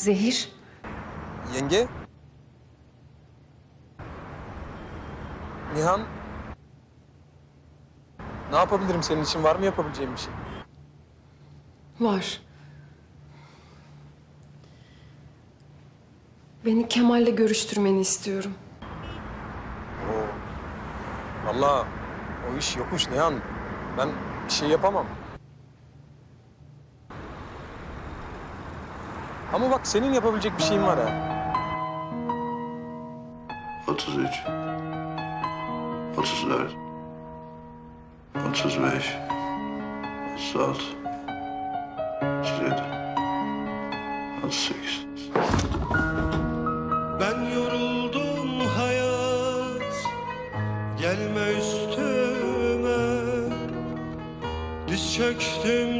Zehir. Yenge? Nihan? Ne yapabilirim senin için? Var mı yapabileceğim bir şey? Var. Beni Kemal'le görüştürmeni istiyorum. Oo. Vallahi o iş yokmuş Nihan. Ben bir şey yapamam. Ama bak senin yapabilecek bir şeyin var ha. 33 34 35 36 37 38 Ben yoruldum hayat. Gelme üstüme. Diz çöktüm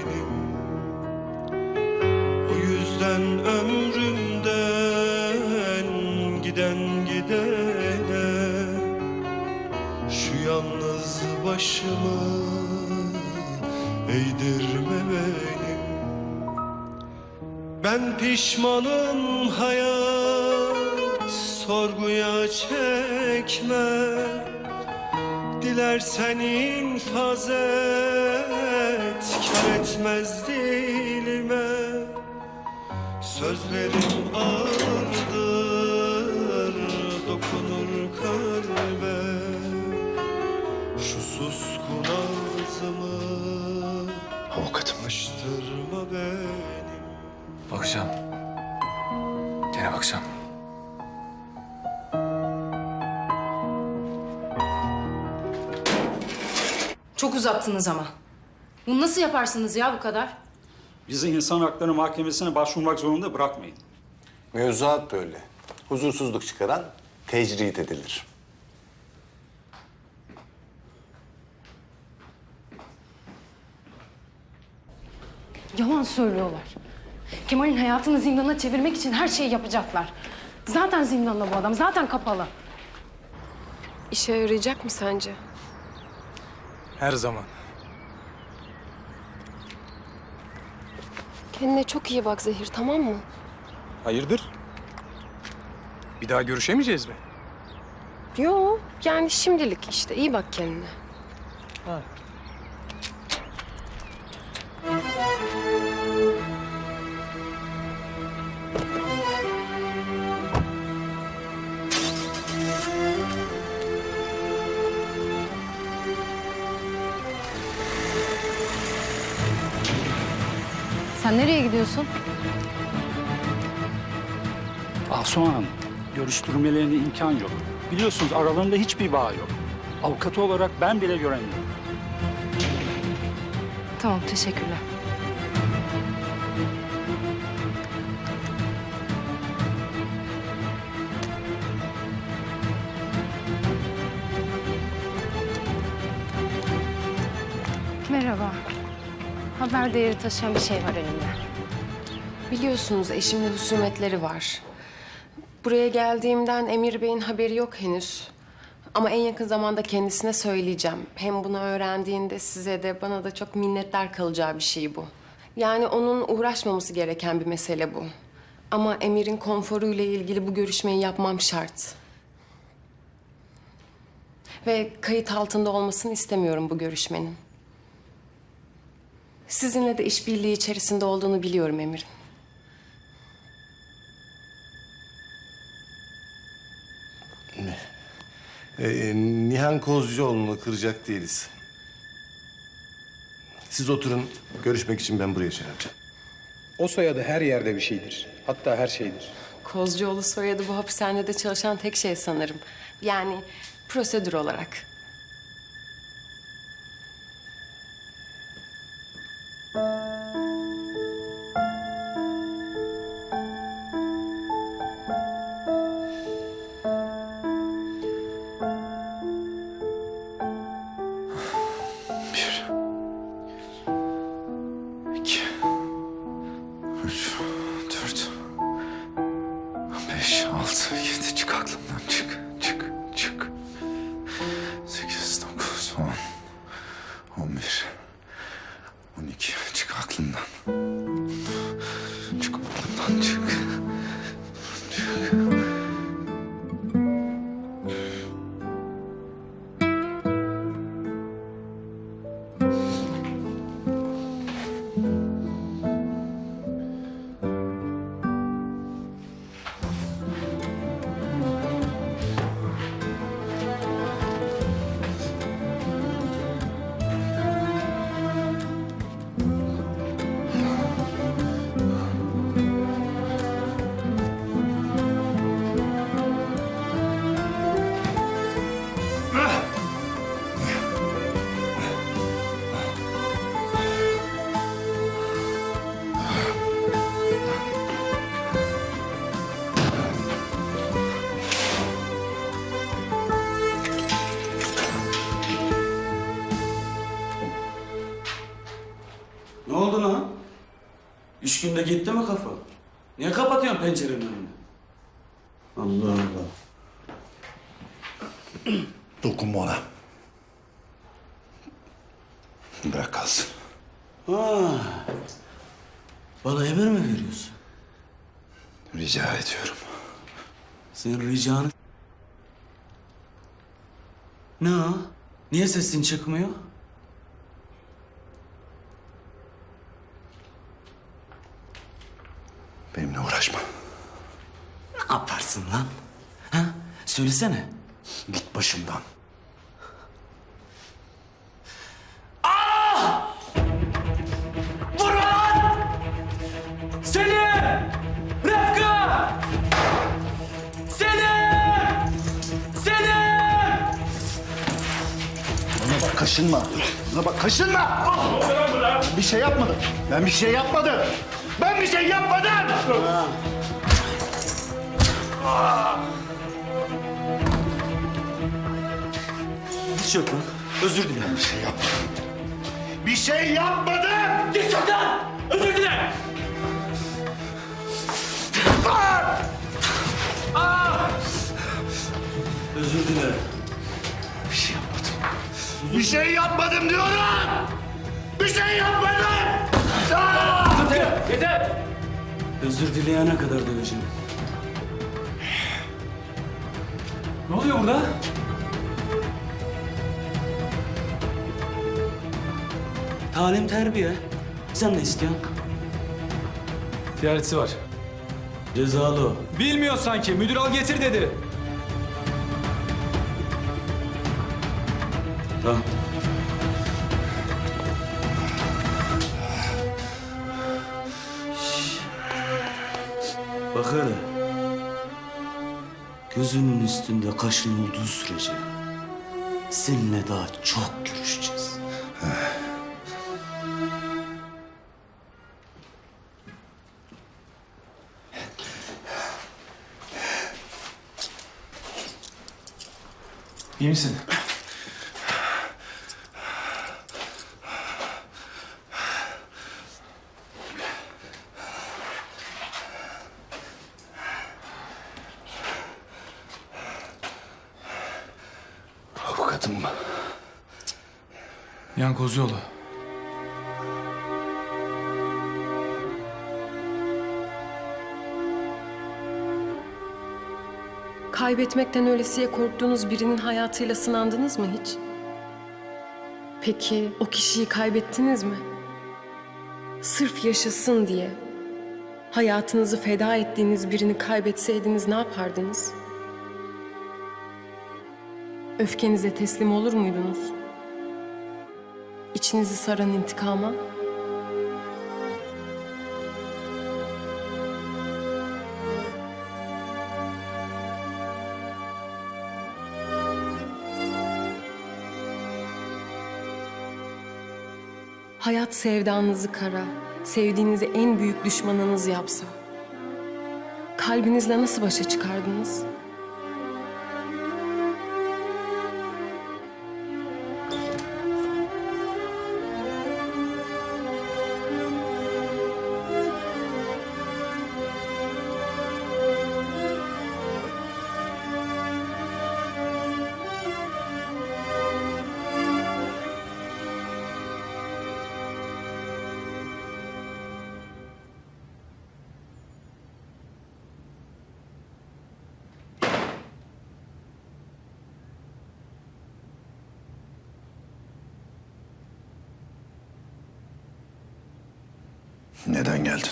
giden gidene Şu yalnız başımı eğdirme benim. Ben pişmanım hayat sorguya çekme. Dilersen infaz et, kar etmez dilime. Sözlerim ağırdır, Avukatım. açtırma benim Bakacağım. Gene bakacağım. Çok uzattınız ama. Bunu nasıl yaparsınız ya bu kadar? Bizi insan hakları mahkemesine başvurmak zorunda bırakmayın. Mevzuat böyle. Huzursuzluk çıkaran tecrit edilir. Yalan söylüyorlar. Kemal'in hayatını zindana çevirmek için her şeyi yapacaklar. Zaten zindanda bu adam, zaten kapalı. İşe yarayacak mı sence? Her zaman. Kendine çok iyi bak Zehir tamam mı? Hayırdır? Bir daha görüşemeyeceğiz mi? Yo yani şimdilik işte iyi bak kendine. Sen nereye gidiyorsun? Asuman Hanım, görüştürmelerine imkan yok. Biliyorsunuz aralarında hiçbir bağ yok. Avukatı olarak ben bile göremiyorum. Tamam, teşekkürler. Haber değeri taşıyan bir şey var elimde. Biliyorsunuz eşimle husumetleri var. Buraya geldiğimden Emir Bey'in haberi yok henüz. Ama en yakın zamanda kendisine söyleyeceğim. Hem bunu öğrendiğinde size de bana da çok minnettar kalacağı bir şey bu. Yani onun uğraşmaması gereken bir mesele bu. Ama Emir'in konforuyla ilgili bu görüşmeyi yapmam şart. Ve kayıt altında olmasını istemiyorum bu görüşmenin. Sizinle de işbirliği içerisinde olduğunu biliyorum Emir'in. Ee, Nihan Kozcuoğlu'nu kıracak değiliz. Siz oturun. Görüşmek için ben buraya çağıracağım. O soyadı her yerde bir şeydir. Hatta her şeydir. Kozcuoğlu soyadı bu hapishanede çalışan tek şey sanırım. Yani prosedür olarak. Üç günde gitti mi kafa? Niye kapatıyorsun pencerenin önünü? Allah Allah. Dokunma ona. Bırak kalsın. Ha. Bana emir mi veriyorsun? Rica ediyorum. Senin ricanı... Ne o? Niye sesin çıkmıyor? Benimle uğraşma. Ne yaparsın lan? Ha? Söylesene. Git başımdan. Vur lan! Selim! Refka! Selim! Selim! Bana bak kaşınma. Bana bak kaşınma. Bir şey yapmadım. Ben bir şey yapmadım. Ben bir şey yapmadım. Hiç yok lan. Özür dilerim. Bir şey yapmadım. Bir şey yapmadım. Git lan! Özür dile! Özür dile. Bir şey yapmadım. Bir şey yapmadım diyorum. Bir şey yapmadım. Özür dileyene kadar döveceğim. Ne oluyor burada? Talim terbiye. Sen ne istiyorsun? Ziyaretçisi var. Cezalı o. Bilmiyor sanki. Müdür al getir dedi. Tamam. Şş. Bak hele. Gözünün üstünde kaşın olduğu sürece seninle daha çok görüşeceğiz. İyi misin? aradın mı? Nihan Kozcuoğlu. Kaybetmekten ölesiye korktuğunuz birinin hayatıyla sınandınız mı hiç? Peki o kişiyi kaybettiniz mi? Sırf yaşasın diye hayatınızı feda ettiğiniz birini kaybetseydiniz ne yapardınız? Öfkenize teslim olur muydunuz? İçinizi saran intikama? Hayat sevdanızı kara, sevdiğinizi en büyük düşmanınız yapsa. Kalbinizle nasıl başa çıkardınız? Neden geldin?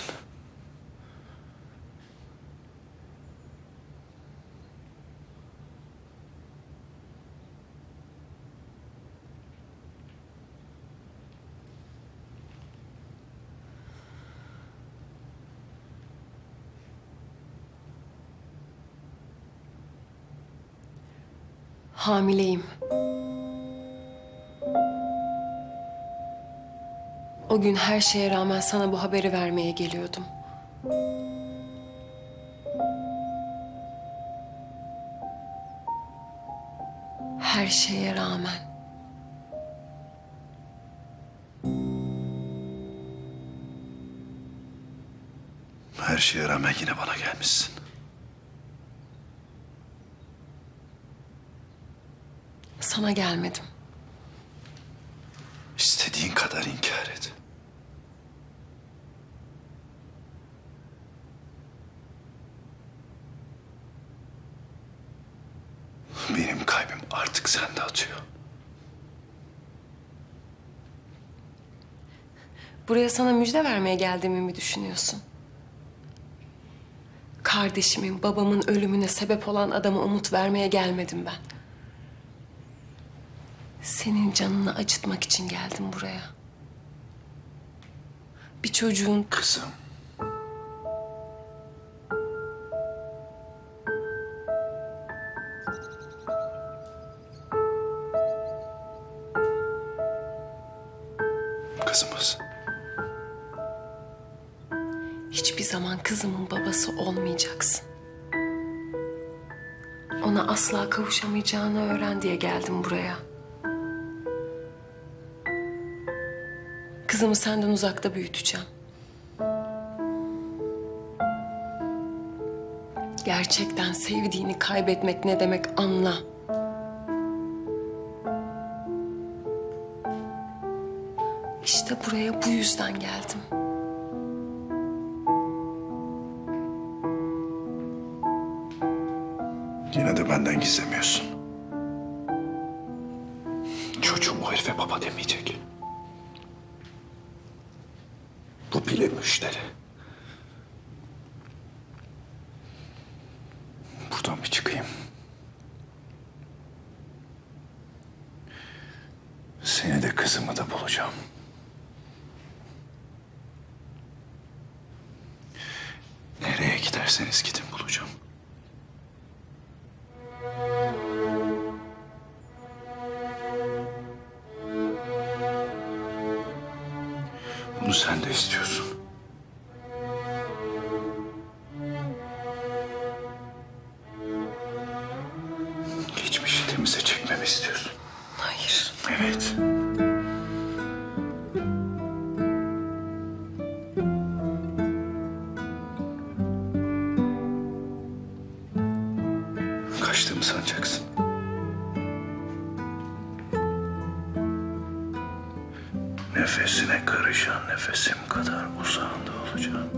Hamileyim. O gün her şeye rağmen sana bu haberi vermeye geliyordum. Her şeye rağmen. Her şeye rağmen yine bana gelmişsin. Sana gelmedim. İstediğin kadar inkar et. Benim kalbim artık sende atıyor. Buraya sana müjde vermeye geldiğimi mi düşünüyorsun? Kardeşimin, babamın ölümüne sebep olan adama umut vermeye gelmedim ben. Senin canını acıtmak için geldim buraya. Bir çocuğun Kızım. Kızımız. hiçbir zaman kızımın babası olmayacaksın. Ona asla kavuşamayacağını öğren diye geldim buraya. Kızımı senden uzakta büyüteceğim. Gerçekten sevdiğini kaybetmek ne demek anla. İşte buraya bu yüzden geldim. Yine de benden gizlemiyorsun. Nereye giderseniz gidin bulacağım. Bunu sen de istiyorsun. Nefesine karışan nefesim kadar uzağında olacağım.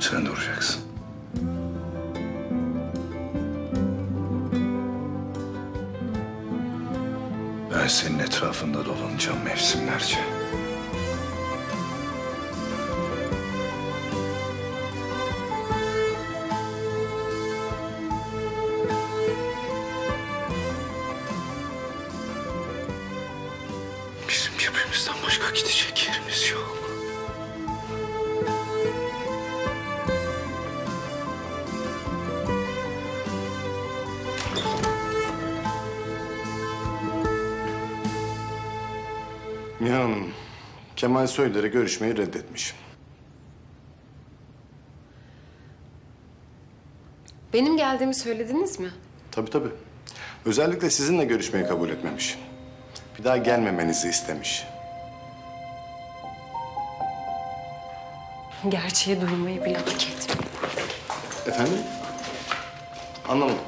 Sen duracaksın. Ben senin etrafında dolanacağım mevsimlerce. Birbirimizden başka gidecek yerimiz yok. Nihan Hanım, Kemal Soyder'e görüşmeyi reddetmiş. Benim geldiğimi söylediniz mi? Tabii tabii. Özellikle sizinle görüşmeyi kabul etmemiş. Bir daha gelmemenizi istemiş. Gerçeği duymayı bile hak etmiyor. Efendim? Anlamadım.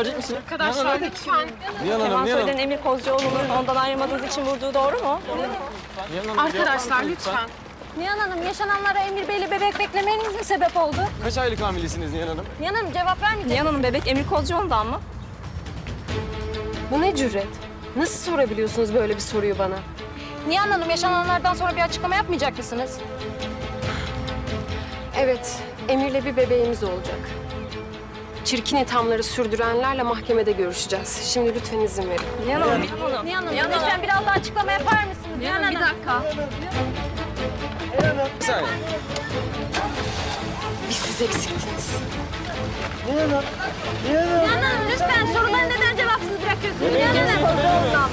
Verecek misin? Arkadaşlar lütfen. Nihan Hanım, Nihan Hanım. Emir Kozcuoğlu'nun ondan ayrılmadığınız için vurduğu doğru mu? Arkadaşlar lütfen. Nihan Hanım, yaşananlara Emir Bey'le bebek beklemeniz mi sebep oldu? Kaç aylık hamilesiniz Nihan Hanım? Nihan Hanım cevap vermeyecek Nihan Hanım, bebek Emir Kozcuoğlu'ndan mı? Bu ne cüret? Nasıl sorabiliyorsunuz böyle bir soruyu bana? Nihan Hanım, yaşananlardan sonra bir açıklama yapmayacak mısınız? Evet, Emir'le bir bebeğimiz olacak. Çirkin ithamları sürdürenlerle mahkemede görüşeceğiz. Şimdi lütfen izin verin. Nihan Hanım, Nihan Hanım, lütfen biraz daha açıklama yapar mısınız? Nihan Hanım, bir dakika. Bir saniye. Biz siz eksiktiniz. Nihan Hanım, lütfen soruları neden cevapsız bırakıyorsunuz? Nihan Hanım.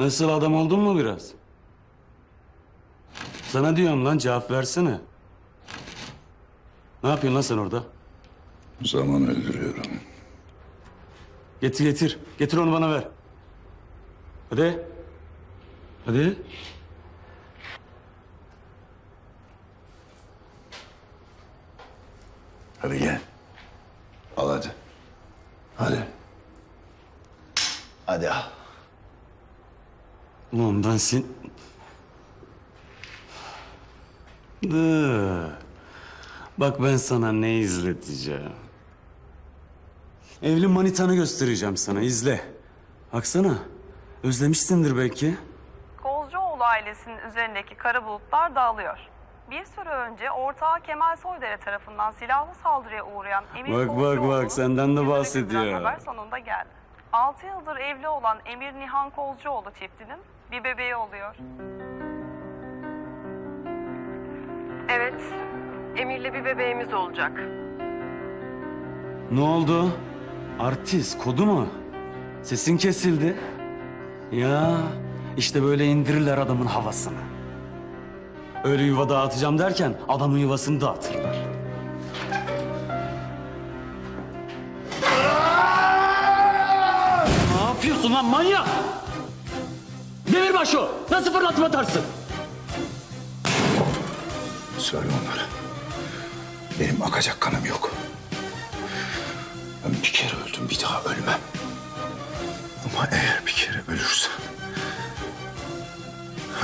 Nasıl adam oldun mu biraz? Sana diyorum lan cevap versene. Ne yapıyorsun lan sen orada? Zaman öldürüyorum. Getir getir. Getir onu bana ver. Hadi. Hadi. Hadi gel. Al hadi. Hadi. Hadi al. Ulan ben sen... Dı. Bak ben sana ne izleteceğim. Evli manitanı göstereceğim sana izle. Baksana. Özlemişsindir belki. Kozcuoğlu ailesinin üzerindeki kara bulutlar dağılıyor. Bir süre önce ortağı Kemal Soydere tarafından silahlı saldırıya uğrayan Emir Bak, bak, bak, senden de bahsediyor. haber sonunda geldi. 6 yıldır evli olan Emir Nihan Kozcuoğlu çiftinin bir bebeği oluyor. Evet, Emir'le bir bebeğimiz olacak. Ne oldu? Artist, kodu mu? Sesin kesildi. Ya işte böyle indirirler adamın havasını. Öyle yuva dağıtacağım derken adamın yuvasını dağıtırlar. ne yapıyorsun lan manyak? Demirbaşı o. Nasıl fırlatma atarsın? Söyle onlara. Benim akacak kanım yok. Ben bir kere öldüm bir daha ölmem. Ama eğer bir kere ölürsem...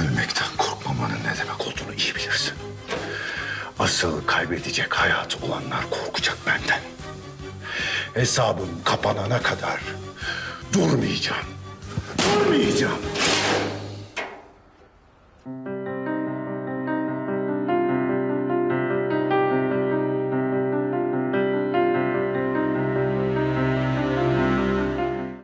...ölmekten korkmamanın ne demek olduğunu iyi bilirsin. Asıl kaybedecek hayatı olanlar korkacak benden. Hesabım kapanana kadar durmayacağım. Durmayacağım.